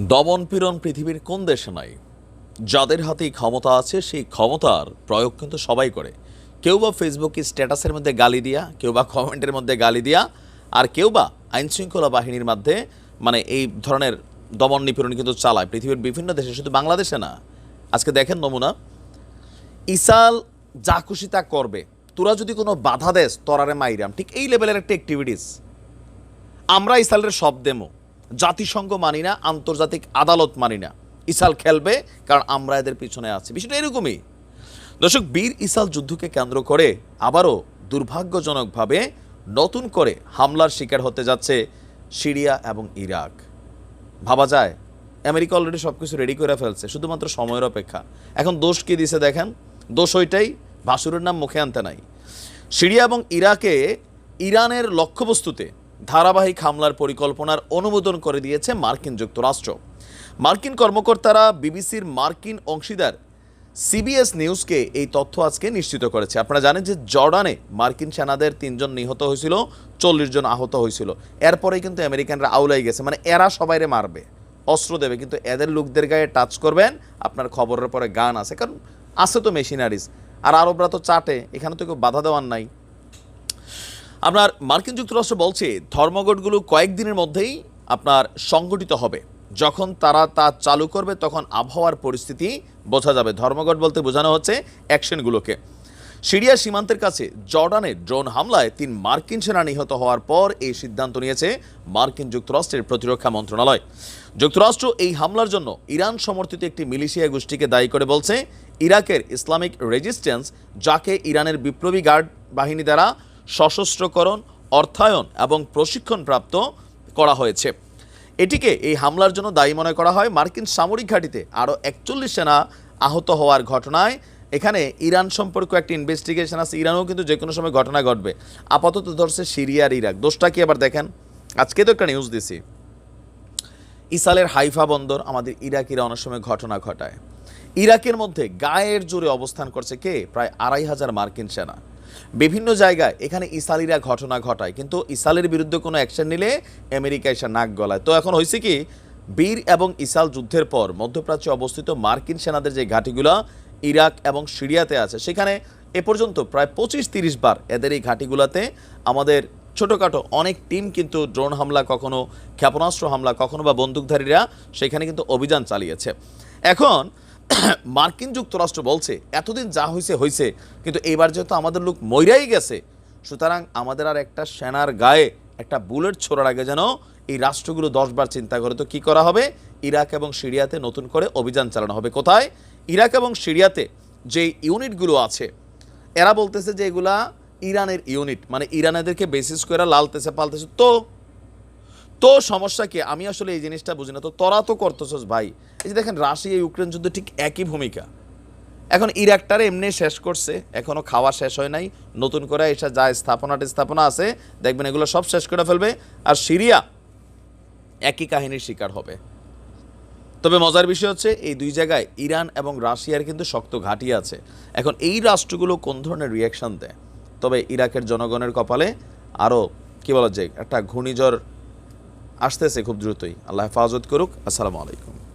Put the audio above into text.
দমনপীড়ন পৃথিবীর কোন দেশে নাই? যাদের হাতেই ক্ষমতা আছে, সেই ক্ষমতার প্রয়োগ কিন্তু সবাই করে। কেউ বা ফেসবুকে স্ট্যাটাসের মধ্যে গালি দিয়া, কেউ বা কমেন্টের মধ্যে গালি দিয়া, আর কেউ বা আইনশৃঙ্খলা বাহিনীর মধ্যে মানে এই ধরনের দমন নিপীড়ন কিন্তু চালায়। পৃথিবীর বিভিন্ন দেশে শুধু বাংলাদেশে না। আজকে দেখেন নমুনা। ইসাল যা খুশি তা করবে। তোরা যদি কোনো বাধা দেস, তরারে মাইরাম। ঠিক এই লেভেলের একটা অ্যাক্টিভিটিস আমরা ইসালের সব দেমো জাতিসংঘ মানি না, আন্তর্জাতিক আদালত মানি না। ইসাল খেলবে, কারণ আমরা এদের পিছনে আছি। বিষয়টা এরকমই। দর্শক, বীর ইসাল যুদ্ধকে কেন্দ্র করে আবারও দুর্ভাগ্যজনকভাবে নতুন করে হামলার শিকার হতে যাচ্ছে সিরিয়া এবং ইরাক। ভাবা যায়, আমেরিকা অলরেডি সব কিছু রেডি করে ফেলছে, শুধুমাত্র সময়ের অপেক্ষা। এখন দোষ কী দিছে দেখেন? দোষ ওইটাই ভাসুরের নাম মুখে আনতে নাই। সিরিয়া এবং ইরাকে ইরানের লক্ষ্যবস্তুতে ধারাবাহিক হামলার পরিকল্পনার অনুমোদন করে দিয়েছে মার্কিন যুক্তরাষ্ট্র। মার্কিন কর্মকর্তারা বিবিসির মার্কিন অংশীদার সিবিএস নিউজকে এই তথ্য আজকে নিশ্চিত করেছে। আপনারা জানেন যে জর্ডানে মার্কিন সেনাদের তিনজন নিহত হয়েছিল, চল্লিশ জন আহত হয়েছিল। এরপরেই কিন্তু আমেরিকানরা আউলাই গেছে মানে এরা সবাইরে মারবে, অস্ত্র দেবে, কিন্তু এদের লোকদের গায়ে টাচ করবেন, আপনার খবরের পরে গান আছে, কারণ আছে তো মেশিনারিজ। আর আরবরা তো চাটে, এখানে তো কেউ বাধা দেওয়ার নাই। আপনার মার্কিন যুক্তরাষ্ট্র বলছে, ধর্মঘটগুলো কয়েকদিনের মধ্যেই আপনার সংগঠিত হবে। যখন তারা তা চালু করবে, তখন আবহাওয়ার পরিস্থিতি বোঝা যাবে। ধর্মঘট বলতে বোঝানো হচ্ছে অ্যাকশনগুলোকে। সিরিয়া সীমান্তের কাছে জর্ডানে ড্রোন হামলায় তিন মার্কিন সেনা নিহত হওয়ার পর এই সিদ্ধান্ত নিয়েছে মার্কিন যুক্তরাষ্ট্রের প্রতিরক্ষা মন্ত্রণালয়। যুক্তরাষ্ট্র এই হামলার জন্য ইরান সমর্থিত একটি মিলিশিয়া গোষ্ঠীকে দায়ী করে বলছে, ইরাকের ইসলামিক রেজিস্ট্যান্স, যাকে ইরানের বিপ্লবী গার্ড বাহিনী দ্বারা সশস্ত্রকরণ, অর্থায়ন এবং প্রশিক্ষণ প্রাপ্ত করা হয়েছে। এটিকে এই হামলার জন্য দায়ী মনে করা হয়। মার্কিন সামরিক ঘাঁটিতে আরও একচল্লিশ সেনা আহত হওয়ার ঘটনায় এখানে ইরান সম্পর্ক একটা ইনভেস্টিগেশন আছে। ইরানও কিন্তু যে কোনো সময় ঘটনা ঘটবে। আপাতত ধরছে সিরিয়া আর ইরাক। দোষটা কি আবার দেখেন? আজকে তো একটা নিউজ দিছি। ইসালের হাইফা বন্দর আমাদের ইরাকিরা অনেক সময় ঘটনা ঘটায়। ইরাকের মধ্যে গায়ের জোরে অবস্থান করছে কে? প্রায় আড়াই হাজার মার্কিন সেনা। বিভিন্ন জায়গায় এখানে ইসালিরা ঘটনা ঘটায়, কিন্তু ইসালের বিরুদ্ধে কোনো অ্যাকশন নিলে আমেরিকা এসে নাক গলায়। তো এখন হয়েছে কি, বীর এবং ইসাল যুদ্ধের পর মধ্যপ্রাচ্যে অবস্থিত মার্কিন সেনাদের যে ঘাঁটিগুলো ইরাক এবং সিরিয়াতে আছে, সেখানে এ পর্যন্ত প্রায় পঁচিশ তিরিশ বার এদের এই ঘাঁটিগুলোতে আমাদের ছোটোখাটো অনেক টিম কিন্তু ড্রোন হামলা কখনো, ক্ষেপণাস্ত্র হামলা কখনো বা বন্দুকধারীরা সেখানে কিন্তু অভিযান চালিয়েছে। এখন মার্কিন যুক্তরাষ্ট্র বলছে, এতদিন যা হয়েছে হয়েছে কিন্তু এবার যেহেতু আমাদের লোক মইরাই গেছে, সুতরাং আমাদের আর একটা সেনার গায়ে, একটা বুলেট ছোড়ার আগে যেন এই রাষ্ট্রগুলো দশবার চিন্তা করে, তো কি করা হবে? ইরাক এবং সিরিয়াতে নতুন করে অভিযান চালানো হবে কোথায়? ইরাক এবং সিরিয়াতে যে ইউনিটগুলো আছে, এরা বলতেছে যে এগুলা ইরানের ইউনিট মানে ইরানেদেরকে বেসিস করে লালতেছে পালতেছে তো তো সমস্যা কি? আমি আসলে এই জিনিসটা বুঝি না। তো তোরা তো করতেছস ভাই। এই যে দেখেন, রাশিয়া, ইউক্রেন যুদ্ধ ঠিক একই ভূমিকা। এখন ইরাকটারে এমনি শেষ করছে। এখনও খাওয়া শেষ হয় নাই। নতুন করে এসে যা স্থাপনা স্থাপনা আছে, দেখবেন এগুলো সব শেষ করে ফেলবে। আর সিরিয়া একই কাহিনীর শিকার হবে। তবে মজার বিষয় হচ্ছে, এই দুই জায়গায় ইরান এবং রাশিয়ার কিন্তু শক্ত ঘাঁটি আছে। এখন এই রাষ্ট্রগুলো কোন ধরনের রিয়াকশন দেয়? তবে ইরাকের জনগণের কপালে আরও কী বলা যায়, একটা ঘূর্ণিঝড় আসতেছে খুব দ্রুতই। আল্লাহ হেফাজত করুক। আসসালামু আলাইকুম।